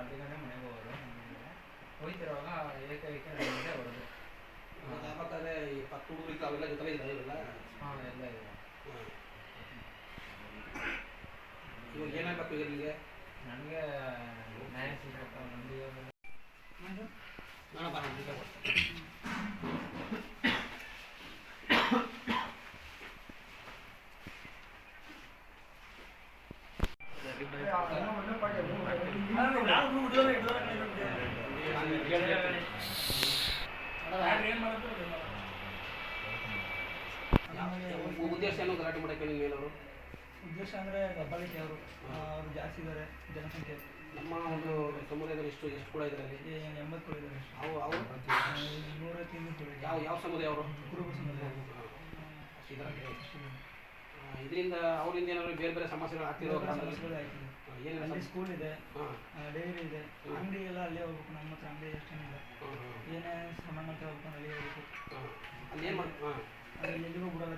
ಅರ್ಧ ಗಂಟೆ ಮನೆಗೆ ಹೋಗೋದು ಹೋಯ್ತಿರುವಾಗ ಏಕೈಕ ಎರಡು ಗಂಟೆ ಬರೋದು ಮತ್ತೆ ಯಾವತ್ತಾದ್ರೆ ಈ ಪತ್ತು ಹುಡುಗರಿಗೆ ಅವೆಲ್ಲ ಜೊತೆಲೇ ಇದ್ದಾವೆ ಇವೆಲ್ಲ ಹಾಂ ಎಲ್ಲ ಇದೆ ಹಾಂ. ಇವಾಗ ಏನಾಗಬೇಕು ಈಗ ನಿಮಗೆ ನನಗೆ ನ್ಯಾಯ ಸಿಗಪ್ಪ ಮಂದಿಗೆ ನಾನು ಬರೋಣ ಈಗ ಉದ್ದೇಶ ಏನು ಗಲಾಟೆ ಮಾಡಕ್ಕೆ ನಿಮ್ಮ ಮೇಲವರು? ಉದ್ದೇಶ ಅಂದರೆ ದಬ್ಬಾಳಿಕೆ ಅವರು. ಅವರು ಜಾಸ್ತಿ ಇದ್ದಾರೆ ಜನಸಂಖ್ಯೆ. ನಮ್ಮ ಒಂದು ಸಮುದಾಯದಲ್ಲಿ ಎಷ್ಟು ಎಷ್ಟು ಕೂಡ ಇದರಲ್ಲಿ ಎಂಬತ್ತು ಕೂಡ ಇದ್ದಾರೆ ಅವು ಅವರು ನೂರೈವತ್ತು ಯಾವ ಯಾವ ಸಮುದಾಯ ಅವರು? ಕುರುಬ ಸಮುದಾಯ. ಇದರಿಂದ ಅವರಿಂದ ಏನಾದ್ರು ಬೇರೆ ಬೇರೆ ಸಮಸ್ಯೆಗಳು ಆಗ್ತಿರೋ ಸಮಸ್ಯೆಗಳು ಅಲ್ಲಿ ಸ್ಕೂಲ್ ಇದೆ ಡೈರಿ ಇದೆ. ಅಂಗಡಿ ಎಲ್ಲ ಅಲ್ಲೇ ಹೋಗ್ಬೇಕು ನಮ್ಮ ಹತ್ರ ಅಂಗಡಿ ಅಷ್ಟೇನಿಲ್ಲ ಇಲ್ಲ. ಏನೇ ಸಾಮಾನು ಅಲ್ಲಿ ಹೋಗ್ಬೇಕು. ಅಲ್ಲಿ ಏನು ಮಾಡಿ ಅಲ್ಲಿ ಎಲ್ಲಿಗೂ ಬಿಡಲ್ಲ.